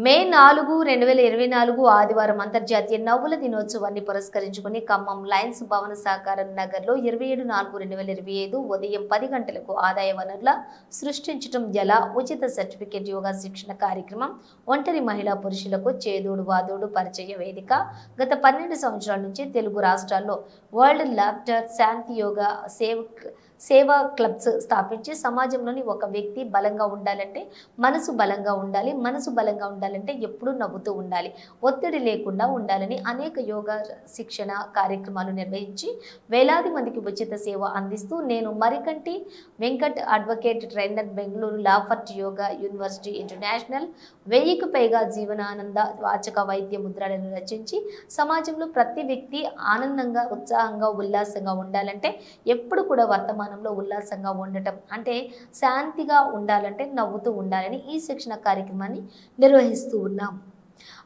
మే నాలుగు రెండు వేల ఇరవై నాలుగు ఆదివారం అంతర్జాతీయ నవ్వుల దినోత్సవాన్ని పురస్కరించుకుని ఖమ్మం లయన్స్ భవన సహకార నగర్లో ఇరవై ఏడు నాలుగు రెండు వేల ఇరవై ఐదు ఉదయం పది గంటలకు ఆదాయ వనరుల సృష్టించడం ఎలా ఉచిత సర్టిఫికేట్ యోగా శిక్షణ కార్యక్రమం ఒంటరి మహిళా పురుషులకు చేదోడు వాదోడు పరిచయ వేదిక గత పన్నెండు సంవత్సరాల నుంచి తెలుగు రాష్ట్రాల్లో వరల్డ్ లాప్టర్ శాంతి యోగా సేవ్ సేవా క్లబ్స్ స్థాపించి సమాజంలోని ఒక వ్యక్తి బలంగా ఉండాలంటే మనసు బలంగా ఉండాలి మనసు బలంగా ఉండాలంటే ఎప్పుడూ నవ్వుతూ ఉండాలి ఒత్తిడి లేకుండా ఉండాలని అనేక యోగా శిక్షణ కార్యక్రమాలు నిర్వహించి వేలాది మందికి ఉచిత సేవ అందిస్తూ నేను Marikanti Venkat advocate trainer Bengaluru laughter yoga university international వెయ్యికి పైగా జీవనానంద వాచక వైద్య ముద్రలను రచించి సమాజంలో ప్రతి వ్యక్తి ఆనందంగా ఉత్సాహంగా ఉల్లాసంగా ఉండాలంటే ఎప్పుడు కూడా వర్తమానంలో ఉల్లాసంగా ఉండటం అంటే శాంతిగా ఉండాలంటే నవ్వుతూ ఉండాలని ఈ శిక్షణ కార్యక్రమాన్ని నిర్వహిస్తూ ఉన్నాం.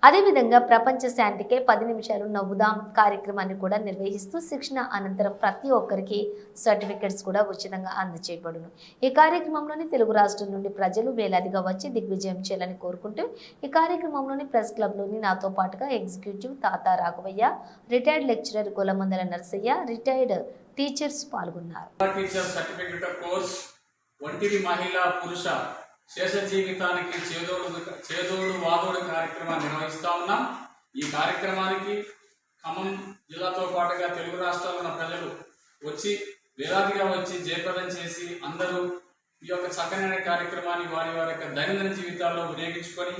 అదేవిధంగా ప్రపంచ శాంతికే పది నిమిషాలు నవ్వుదాం కార్యక్రమాన్ని కూడా నిర్వహిస్తూ శిక్షణ అనంతరం ప్రతి ఒక్కరికి సర్టిఫికెట్స్ కూడా ఉచితంగా అందచేయబడును. ఈ కార్యక్రమంలోని తెలుగు రాష్ట్రం నుండి ప్రజలు వేలాదిగా వచ్చి దిగ్విజయం చేయాలని కోరుకుంటూ ఈ కార్యక్రమంలోని ప్రెస్ క్లబ్లోని నాతో పాటుగా ఎగ్జిక్యూటివ్ తాత Raghavaiah retired lecturer Golamandala Narasaiah retired teachers పాల్గొన్నారు. టీచర్ సర్టిఫికెట్ కోర్స్ ఒంటిరి మహిళా పురుష శేష జీవితానికి చేదోడు చేదోడు వాదోడు కార్యక్రమాన్ని నిర్వహిస్తా ఉన్నాం. ఈ కార్యక్రమానికి ఖమ్మం జిల్లాతో పాటుగా తెలుగు రాష్ట్రాల్లో ఉన్న ప్రజలు వచ్చి వేలాదిగా వచ్చి జయప్రదం చేసి అందరూ ఈ యొక్క చక్కనైన కార్యక్రమాన్ని వారి వారి యొక్క దైనందిన జీవితాల్లో వినియోగించుకొని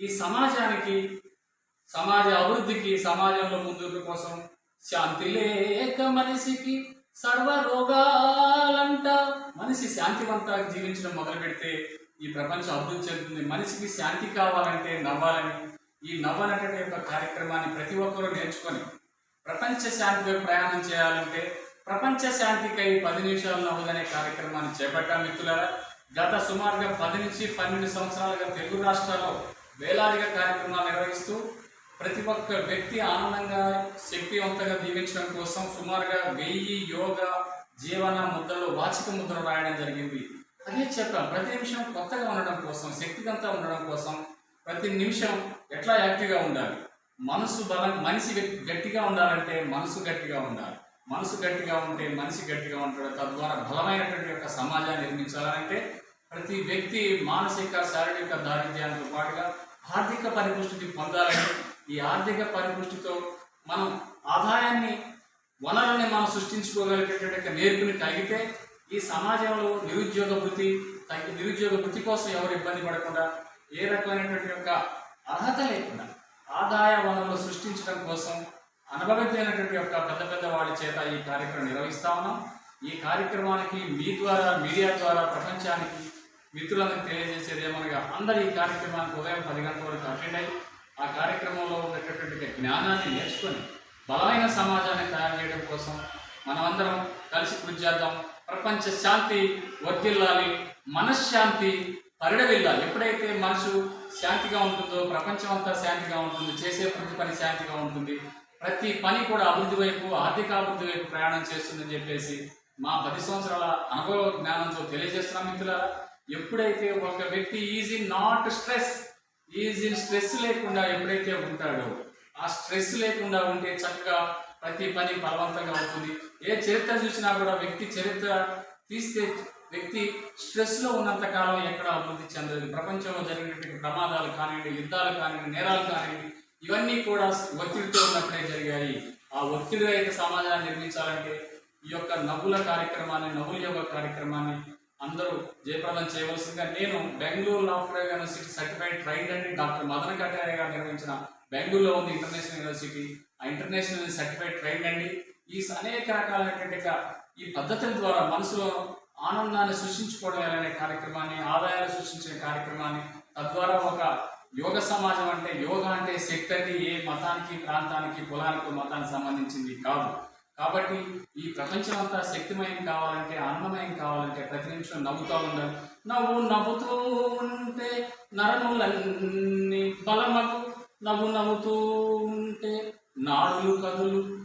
ఈ సమాజానికి సమాజ అభివృద్ధికి సమాజంలో ముందుకు కోసం శాంతి లేక మనిషికి సర్వ రోగాలంట మనిషి శాంతివంతంగా జీవించడం మొదలు పెడితే ఈ ప్రపంచం అభివృద్ధి చెందుతుంది. మనిషికి శాంతి కావాలంటే నవ్వాలని. ఈ నవ్వనటువంటి యొక్క కార్యక్రమాన్ని ప్రతి ఒక్కరూ నేర్చుకొని ప్రపంచ శాంతిపై ప్రయాణం చేయాలంటే ప్రపంచ శాంతికై పది నిమిషాలు నవ్వుదనే కార్యక్రమాన్ని చేపట్టాం మిత్రులారా. గత సుమారుగా పది నుంచి పన్నెండు సంవత్సరాలుగా తెలుగు రాష్ట్రాల్లో వేలాదిగా కార్యక్రమాలు నిర్వహిస్తూ ప్రతి ఒక్క వ్యక్తి ఆనందంగా శక్తివంతంగా దీవించడం కోసం సుమారుగా వెయ్యి యోగా జీవన ముద్రలు వాచిక ముద్రలు రాయడం జరిగింది. అదే చెప్పాం ప్రతి నిమిషం కొత్తగా ఉండడం కోసం శక్తివంతంగా ఉండడం కోసం ప్రతి నిమిషం ఎట్లా యాక్టివ్గా ఉండాలి? మనసు బలం మనిషి గట్టిగా ఉండాలంటే మనసు గట్టిగా ఉండాలి. మనసు గట్టిగా ఉంటే మనిషి గట్టిగా ఉంటాడు. తద్వారా బలమైనటువంటి యొక్క సమాజాన్ని నిర్మించాలంటే ప్రతి వ్యక్తి మానసిక శారీరక దారిద్ర్యాలతో పాటుగా ఆర్థిక పరిపుష్టిని పొందాలని ఈ ఆర్థిక పరిపుష్టితో మనం ఆదాయాన్ని వనరుల్ని మనం సృష్టించుకోగలిగేటటువంటి నేర్పుని కలిగితే ఈ సమాజంలో నిరుద్యోగ వృత్తి తగ్గి నిరుద్యోగ వృత్తి కోసం ఎవరు ఇబ్బంది పడకుండా ఏ రకమైనటువంటి యొక్క అర్హత లేకుండా ఆదాయ వనరులు సృష్టించడం కోసం అనుభవజ్ఞైనటువంటి యొక్క పెద్ద పెద్ద వాళ్ళ చేత ఈ కార్యక్రమం నిర్వహిస్తా ఉన్నాం. ఈ కార్యక్రమానికి మీ ద్వారా మీడియా ద్వారా ప్రపంచానికి మిత్రులందరికీ తెలియజేసేది ఏమనగా అందరు ఈ కార్యక్రమానికి ఉదయం పది గంటల వరకు అటెండ్ అయ్యి ఆ కార్యక్రమంలో ఉన్నటువంటి జ్ఞానాన్ని నేర్చుకొని బలమైన సమాజాన్ని తయారు చేయడం కోసం మనమందరం కలిసి కృషి చేద్దాం. ప్రపంచ శాంతి వర్తిల్లాలి మనశ్శాంతి పరిడవిల్లాలి. ఎప్పుడైతే మనసు శాంతిగా ఉంటుందో ప్రపంచం అంతా శాంతిగా ఉంటుంది చేసే ప్రతి పని శాంతిగా ఉంటుంది ప్రతి పని కూడా అభివృద్ధి వైపు ఆర్థిక అభివృద్ధి వైపు ప్రయాణం చేస్తుందని చెప్పేసి మా పది సంవత్సరాల అనుభవ జ్ఞానంతో తెలియజేస్తున్నాం. మిత్రులారా ఎప్పుడైతే ఒక వ్యక్తి is not stress is stress లేకుండా ఎప్పుడైతే ఉంటాడో ఆ స్ట్రెస్ లేకుండా ఉంటే చక్కగా ప్రతి పని బలవంతంగా అవుతుంది ఏ చరిత్ర చూసినా కూడా వ్యక్తి చరిత్ర తీస్తే వ్యక్తి స్ట్రెస్లో ఉన్నంత కాలం ఎక్కడ అభివృద్ధి చెందదు. ప్రపంచంలో జరిగినటువంటి ప్రమాదాలు కానివ్వండి యుద్ధాలు కానివ్వండి నేరాలు కానివ్వండి ఇవన్నీ కూడా ఒత్తిడితో ఉన్నప్పుడే జరిగాయి. ఆ ఒత్తిడి రహిత సమాజాన్ని నిర్మించాలంటే ఈ యొక్క నవ్వుల కార్యక్రమాన్ని నవ్వుల యొక్క కార్యక్రమాన్ని అందరూ జయప్రదం చేయవలసిందిగా నేను Bengaluru laughter university certified train అండి డాక్టర్ మదన కటారి గారు నిర్వహించిన బెంగళూరులో ఉంది ఇంటర్నేషనల్ యూనివర్సిటీ ఆ ఇంటర్నేషనల్ సర్టిఫైడ్ ట్రైన్ అండి. ఈ అనేక రకాలైనటువంటి ఈ పద్ధతుల ద్వారా మనసులో ఆనందాన్ని సృష్టించుకోవడం అనే కార్యక్రమాన్ని ఆదాయాలు సృష్టించే కార్యక్రమాన్ని తద్వారా ఒక యోగ సమాజం అంటే యోగా అంటే శక్తి అంటే ఏ మతానికి ప్రాంతానికి కులానికి మతానికి సంబంధించింది కాదు. కాబట్టి ఈ ప్రపంచం అంతా శక్తిమయం కావాలంటే ఆనందమయం కావాలంటే ప్రతి నిమిషం నవ్వుతూ ఉండాలి. నవ్వు నవ్వుతూ ఉంటే నరములన్నీ బలమగు. నవ్వు నవ్వుతూ ఉంటే నాడులు కదులు.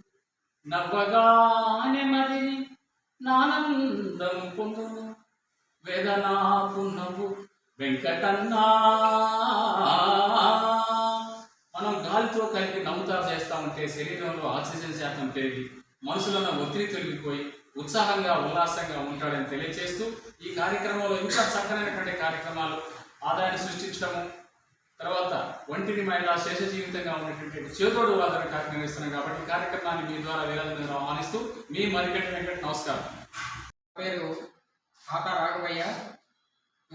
నవ్వగానే మరి నానందం పొందును. వేదనాపు నవ్వు. వెంకటన్నా. మనం గాలితో కలిపి నవ్వుతా చేస్తా ఉంటే శరీరంలో ఆక్సిజన్ శాతం పెరిగి మనసులను ఒత్తిడి తొలగిపోయి ఉత్సాహంగా ఉల్లాసంగా ఉంటాడని తెలియజేస్తూ ఈ కార్యక్రమంలో ఇంకా చక్కనైనటువంటి కార్యక్రమాలు ఆదాయాన్ని సృష్టించడము తర్వాత ఒంటిని మహిళ శేష జీవితంగా ఉన్నటువంటి చేతోడు వాదన కార్యక్రమం ఇస్తున్నాం కాబట్టి కార్యక్రమాన్ని మీ ద్వారా వేలాది మంది ఆహ్వానిస్తూ మీ మరిగంటి వెంకట నమస్కారం. పేరు ఆకా రాఘవయ్య.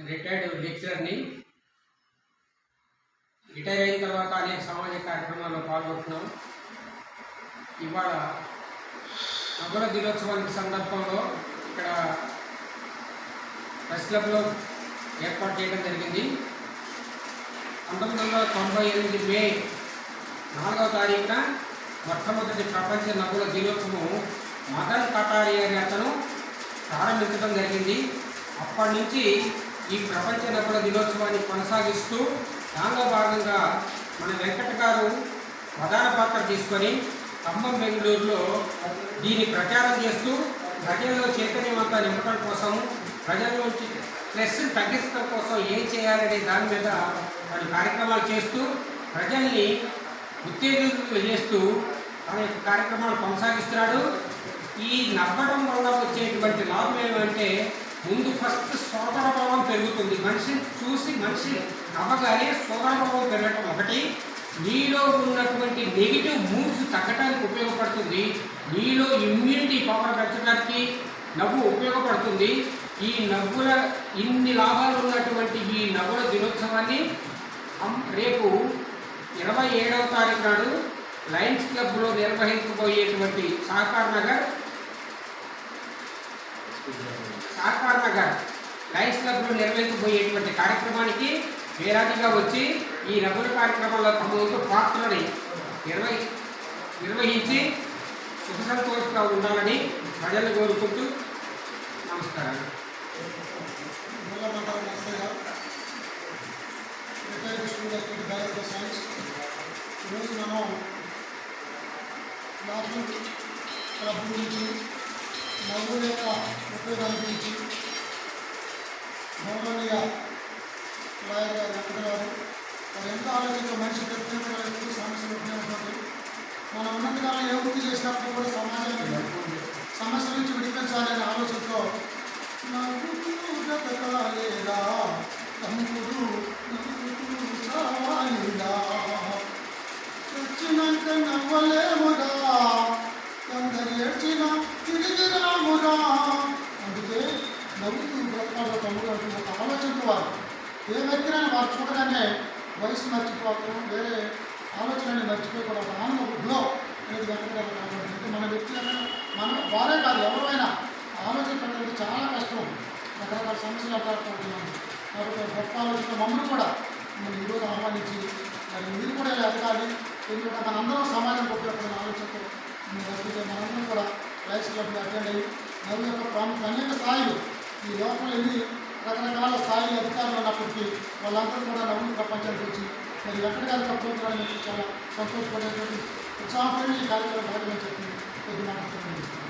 రిటైర్డ్ లెక్చరర్ని. రిటైర్ అయిన తర్వాత అనేక సామాజిక కార్యక్రమాల్లో పాల్గొంటున్నాం ఇవాళ నగర దినోత్సవానికి సందర్భంలో ఇక్కడ ప్రెస్ క్లబ్లో ఏర్పాటు చేయడం జరిగింది. పంతొమ్మిది వందల తొంభై ఎనిమిది మే నాలుగవ తారీఖున మొట్టమొదటి ప్రపంచ నవ్వుల దినోత్సవం మదన్ కటారి అనే అతను ప్రారంభించడం జరిగింది. అప్పటి నుంచి ఈ ప్రపంచ నవ్వుల దినోత్సవాన్ని కొనసాగిస్తూ దానిలో భాగంగా మన వెంకట గారు ప్రధాన పాత్ర తీసుకొని ఖమ్మం బెంగళూరులో దీన్ని ప్రచారం చేస్తూ ప్రజల్లో చైతన్యవంతా నింపడం కోసం ప్రజల్లో నుంచి స్ట్రెస్ తగ్గించడం కోసం ఏం చేయాలనే దాని మీద వారి కార్యక్రమాలు చేస్తూ ప్రజల్ని ఉత్తేజితులు చేస్తూ తన యొక్క కార్యక్రమాలు కొనసాగిస్తున్నాడు. ఈ నవ్వడం వల్ల వచ్చేటువంటి లాభం ఏమంటే ముందు ఫస్ట్ సోదరభావం పెరుగుతుంది. మనిషిని చూసి మనిషి నవ్వగానే సోదరభావం పెరగటం ఒకటి. నీలో ఉన్నటువంటి నెగిటివ్ మూడ్స్ తగ్గడానికి ఉపయోగపడుతుంది. నీలో ఇమ్యూనిటీ పవర్ పెంచడానికి నవ్వు ఉపయోగపడుతుంది. ఈ నవ్వుల ఇన్ని లాభాలు ఉన్నటువంటి ఈ నవ్వుల దినోత్సవాన్ని రేపు ఇరవై ఏడవ తారీఖు నాడు లయన్స్ క్లబ్లో నిర్వహించబోయేటువంటి సహకార్ నగర్ సహకార్ నగర్ లయన్స్ క్లబ్లో నిర్వహించబోయేటువంటి కార్యక్రమానికి వేరాదిగా వచ్చి ఈ నవ్వుల కార్యక్రమంలో తమ వంతు పాత్రని నిర్వహి నిర్వహించి సుఖ సంతోషంగా ఉండాలని ప్రజలు కోరుకుంటూ నమస్కారం. ఈరోజు మనం లాఫింగ్ క్లబ్ గురించి నవ్వుల యొక్క ఉపయోగాల గురించి గౌరవనీయ లాయర్ గారు వెంకట వారు ఎంత ఆలోచనతో మనిషి ప్రత్యేకంగా ఎప్పుడు సమస్యలు ఉపయోగపడుతుంది మనం ఉన్నతకాలం ఏ వృత్తి చేసినప్పుడు కూడా సమాజాన్ని సమస్య నుంచి విడిపించాలనే ఆలోచనతో నవ్వుతూ వచ్చినాక నవ్వలేమురా? కొందరు ఏడ్చినా తిరిగి రామురా అందుకే నవ్వుతూ బ్రతకాల తమ్ముడు అంటున్న ఒక వారు. ఏ వ్యక్తినైనా వారు చూడగానే వయసు మర్చిపోవటం వేరే ఆలోచనని మర్చిపోకూడదు. కూడా ఆనంద గ్లో అనేది వెంకటగారు కాబట్టి మన వ్యక్తులైనా మన వారే కాదు ఎవరైనా ఆలోచన పెట్టడం చాలా కష్టం. రకరకాల సమస్యలు అడ్డాడుకుంటున్నాం కాబట్టి గొప్ప ఆలోచన మమ్మల్ని కూడా మనం ఈరోజు ఆహ్వానించి మరి మీరు కూడా ఇలా ఎదగాలి ఎందుకంటే మనందరం సమాజం ఉపయోగపడిన ఆలోచనతో మీరు ఎదిగితే మనందరం కూడా రైస్ క్లబ్లో అటెండ్ అయ్యి నవ్వు యొక్క ప్రాముఖ్యత అనేక స్థాయిలు ఈ లోపల వెళ్ళి రకరకాల స్థాయి అధికారులు ఉన్నప్పటికీ వాళ్ళందరూ కూడా నవ్వులు ప్రపంచానికి వచ్చి మరి ఎక్కడ గారి ప్రోగ్రాం చాలా సంతోషపడేటువంటి ఉత్సాహపడి ఈ కార్యక్రమం భాగంగా చెప్పి కొద్ది మాట్లాడుతున్నాను